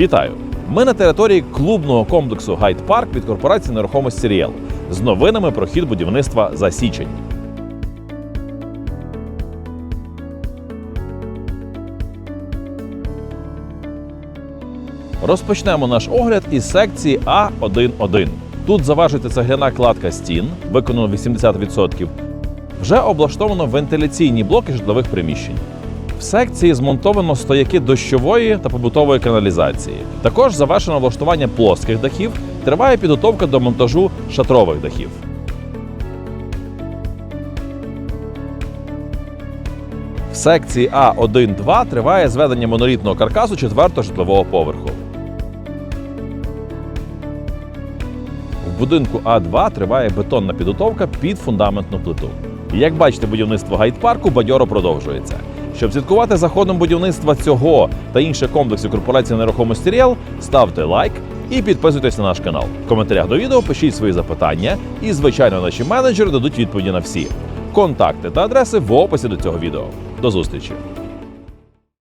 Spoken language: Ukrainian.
Вітаю! Ми на території клубного комплексу Гайд Парк від корпорації нерухомості Ріел з новинами про хід будівництва за січень. Розпочнемо наш огляд із секції А11. Тут заважити цегляна кладка стін, виконано 80%. Вже облаштовано вентиляційні блоки житлових приміщень. В секції змонтовано стояки дощової та побутової каналізації. Також завершено влаштування плоских дахів. Триває підготовка до монтажу шатрових дахів. В секції А1-2 триває зведення монолітного каркасу четвертого житлового поверху. В будинку А2 триває бетонна підготовка під фундаментну плиту. Як бачите, будівництво гайд-парку бадьоро продовжується. Щоб слідкувати за ходом будівництва цього та інших комплексів корпорації нерухомості Ріал, ставте лайк і підписуйтесь на наш канал. В коментарях до відео пишіть свої запитання, і, звичайно, наші менеджери дадуть відповіді на всі. Контакти та адреси в описі до цього відео. До зустрічі!